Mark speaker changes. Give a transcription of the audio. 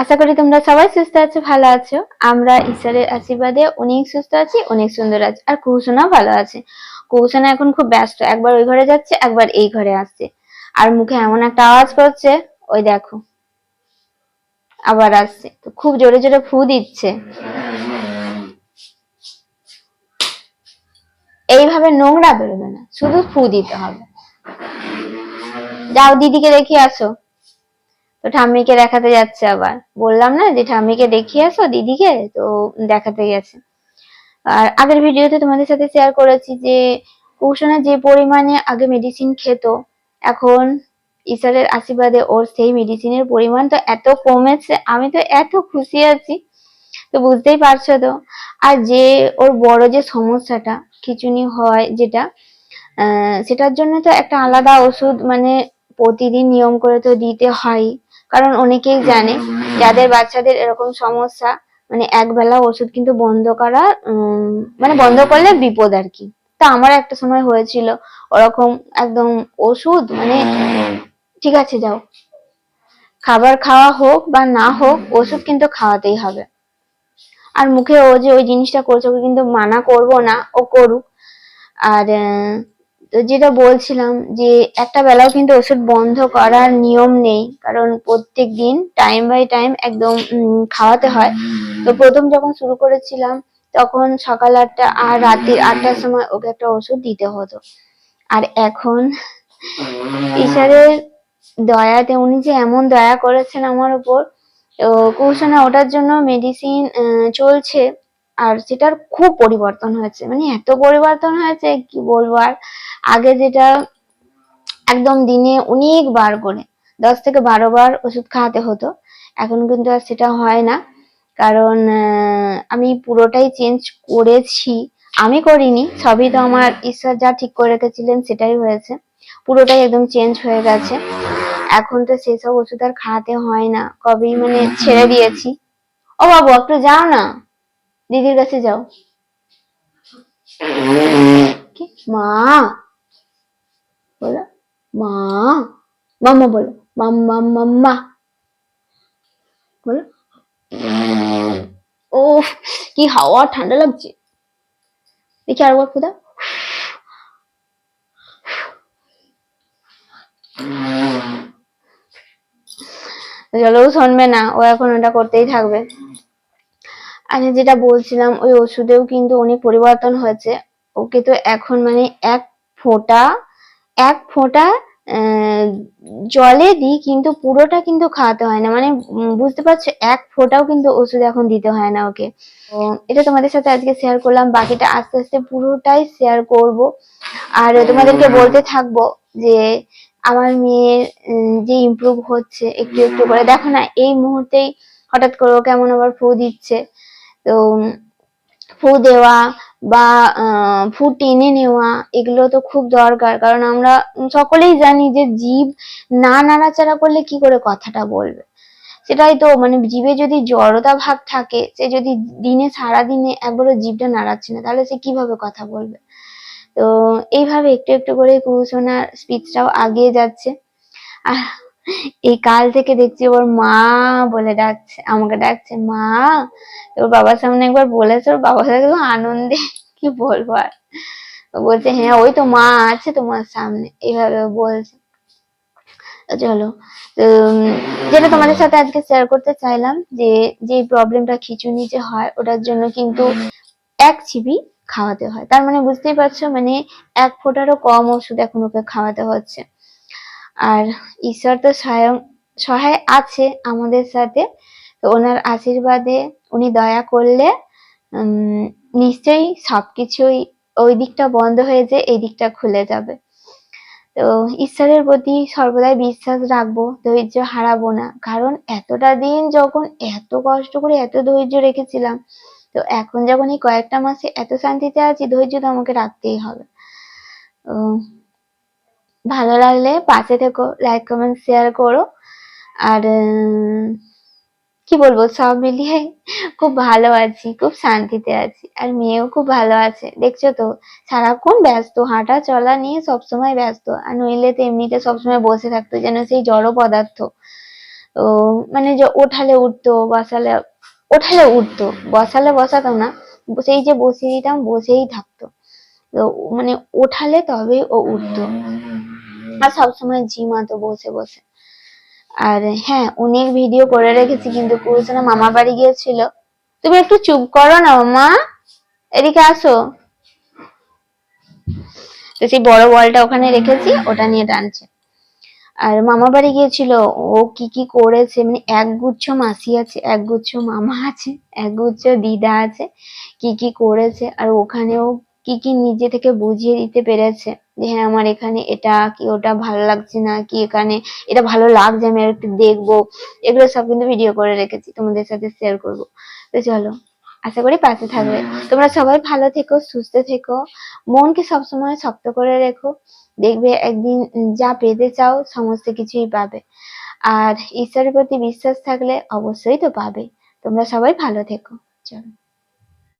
Speaker 1: আশা করি তোমরা সবাই সুস্থ আছো, ভালো আছো। আমরা ঈশ্বরের আশীর্বাদে অনেক সুস্থ আছি, অনেক সুন্দর আছি, আর কুহুসোনাও ভালো আছে। কুহুসোনা এখন খুব ব্যস্ত, একবার ওই ঘরে যাচ্ছে, একবার এই ঘরে আসছে। আর মুখে এমন একটা আওয়াজ করছে, ওই দেখো, আবার আসছে। তো খুব জোরে জোরে ফু দিচ্ছে। এইভাবে নোংরা বেরোবে না, শুধু ফু দিতে হবে। যাও, দিদিকে দেখিয়ে আসো। তো ঠাম্মিকে দেখাতে যাচ্ছে আবার। বললাম না যে ঠাম্মিকে দেখিয়ে আসো দিদিকে? তো দেখাতে গেছে। আর আগের ভিডিওতে তোমাদের সাথে শেয়ার করেছি যে কুশনা যে পরিমাণে আগে মেডিসিন খেত, এখন ঈশ্বরের আশীর্বাদে ওর সেই মেডিসিনের পরিমাণ তো এত কমেছে, আমি তো এত খুশি আছি। তো বুঝতেই পারছ তো? আর যে ওর বড় যে সমস্যাটা, খিচুনি হয় যেটা সেটার জন্য তো একটা আলাদা ওষুধ মানে প্রতিদিন নিয়ম করে তো দিতে হয়। কারণ অনেকেই জানে যাদের বাচ্চাদের এরকম সমস্যা মানে একবেলা ওষুধ কিন্তু বন্ধ করা মানে বন্ধ করলে বিপদ আর কি। তা আমার একটা সময় হয়েছিল, ওরকম একদম ওষুধ মানে ঠিক আছে, যাও। খাবার খাওয়া হোক বা না হোক, ওষুধ কিন্তু খাওয়াতেই হবে। আর মুখে ও যে ওই জিনিসটা করছে কিন্তু মানা করব না, ও করুক। আর তো যেটা বলছিলাম যে একটা বেলাও কিন্তু ওষুধ বন্ধ করার নিয়ম নেই, কারণ প্রত্যেক দিন টাইম বাই টাইম একদম খাওয়াতে হয়। তো প্রথম যখন শুরু করেছিলাম, তখন সকাল আটটা আর রাত্রি আটটার সময় ওকে একটা ওষুধ দিতে হতো। আর এখন ঈশ্বরের দয়াতে, উনি যে এমন দয়া করেছেন আমার উপর তো কুশনা ওটার জন্য মেডিসিন চলছে। আর সেটার খুব পরিবর্তন হয়েছে। মানে এত পরিবর্তন হয়েছে কি বলব আর? আগে যেটা একদম দিনে অনেক বার করে দশ থেকে বারো বার ওষুধ খাওয়াতে হতো। এখন কিন্তু আর সেটা হয় না। কারণ আমি পুরোটাই চেঞ্জ করেছি। আমি করিনি, সবই তো আমার ঈশ্বর যা ঠিক করে রেখেছিলেন সেটাই হয়েছে। পুরোটাই একদম চেঞ্জ হয়ে গেছে। এখন তো সেসব ওষুধ আর খাওয়াতে হয় না। কবেই মানে ছেড়ে দিয়েছি। ও বাবু, একটু যাও না। দিদির কাছে যাও। মা! বলো। মা! মাম্মা বলো। মাম্মা মাম্মা! বলো। ও কি হাওয়া, ঠান্ডা লাগছে। দেখি আরেকবার কোথা চলো শুনবে না, ও এখন ওটা করতেই থাকবে। আচ্ছা যেটা বলছিলাম, ওই ওষুধেও কিন্তু অনেক পরিবর্তন হয়েছে। ওকে তো এখন মানে এক ফোঁটা এক ফোঁটা জলে দিই কিন্তু পুরোটা কিন্তু খাওয়াতে হয় না। মানে বুঝতে পারছ, এক ফোঁটাও কিন্তু ওষুধ এখন দিতে হয় না ওকে। এটা তোমাদের সাথে আজকে শেয়ার করলাম। বাকিটা আস্তে আস্তে পুরোটাই শেয়ার করব। আর তোমাদেরকে বলতে থাকব যে, আমার মেয়ের যে ইমপ্রুভ হচ্ছে, একটু একটু করে। দেখো না, এই মুহূর্তেই হঠাৎ করে ও কেমন আবার ফু দিচ্ছে। তো, ফু দেওয়া বা ফু টেনে নেওয়া, এগুলো তো খুব দরকার। কারণ আমরা সকলেই জানি যে জীব না নাড়াচাড়া করলে কি করে কথাটা বলবে? সেটাই তো মানে জীবে যদি জড়তা ভাব থাকে, সে যদি দিনে সারা দিনে একবারও জীবটা নাড়াচ্ছে না, তাহলে সে কীভাবে কথা বলবে? তো, এইভাবে একটু একটু করে কুসোনার স্পিচটাও আগিয়ে যাচ্ছে। আর এই কাল থেকে দেখছি ওর মা বলে ডাকছে, আমাকে ডাকছে, মা ওর বাবার সামনে একবার বলেছে, ওর বাবা একদম আনন্দে কি বলব আর? বলছে হ্যাঁ ওই তো মা আছে তোমার সামনে। এইভাবে বলছে। চলো, তো যেটা তোমাদের সাথে আজকে শেয়ার করতে চাইলাম, যে যে প্রবলেমটা খিচুনি যে হয়, ওটার জন্য কিন্তু এক চিবি খাওয়াতে হয়। তার মানে বুঝতেই পারছ মানে এক ফোঁটারও কম ওষুধ এখন ওকে খাওয়াতে হচ্ছে। আর ঈশ্বর তো স্বয়ং, সহায় আছে আমাদের সাথে। তো ওনার আশীর্বাদে উনি দয়া করলে নিশ্চয়ই সবকিছুই ওই দিকটা বন্ধ হয়ে যে এই দিকটা খুলে যাবে। তো ঈশ্বরের প্রতি সর্বদাই বিশ্বাস রাখব, ধৈর্য হারাবো না। কারণ এতটা দিন যখন এত কষ্ট করে এত ধৈর্য রেখেছিলাম, তো এখন যখন এই কয়েকটা মাসে এত শান্তিতে আছি, ধৈর্য তো আমাকে রাখতেই হবে। ভালো লাগলে পাশে থেকো লাইক কমেন্ট শেয়ার করো। আর কি বলব, সব মিলিয়ে খুব ভালো আছি, খুব শান্তিতে আছি। আর মেয়েও খুব ভালো আছে। দেখছ তো, সারাক্ষণ ব্যস্ত, হাঁটা চলা নিয়ে সবসময় ব্যস্ত। আর নইলে তো এমনিতে সবসময় বসে থাকতো, যেন সেই জড় পদার্থ। তো মানে ওঠালে উঠতো, বসালে, ওঠালে উঠতো, বসালে বসাতো না, সেই যে বসিয়ে দিতাম, বসেই থাকতো। তো মানে ওঠালে তবে ও উঠতো। আর সবসময় ঝিমাতো বসে বসে। আর হ্যাঁ অনেক ভিডিও করে রেখেছি, কিন্তু কুরুসোনা মামা বাড়ি গিয়েছিল। তুমি একটু চুপ করো না মামা। এদিকে আসো। তো সেই বড় বলটা ওখানে রেখেছি, ওটা নিয়ে টানছে। আর মামা বাড়ি গিয়েছিল, ও কি কি করেছে মানে একগুচ্ছ মাসি আছে, একগুচ্ছ মামা আছে, একগুচ্ছ দিদা আছে, কি কি করেছে, আর ওখানেও কি কি নিজে থেকে বুঝিয়ে দিতে পেরেছে যে হ্যাঁ আমার এখানে এটা কি ওটা ভালো লাগছে না কি এখানে এটা ভালো লাগছে আমি আর একটু দেখব। এগুলো সব কিন্তু ভিডিও করে রেখেছি তোমাদের সাথে শেয়ার করব। তো চলো আশা করি পাশে থাকবে। তোমরা সবাই ভালো থেকো সুস্থ থেকো মনকে সবসময় শক্ত করে রেখো। দেখবে একদিন যা পেতে চাও সমস্ত কিছুই পাবে। আর ঈশ্বরের প্রতি বিশ্বাস থাকলে অবশ্যই তো পাবে। তোমরা সবাই ভালো থেকো। চলো।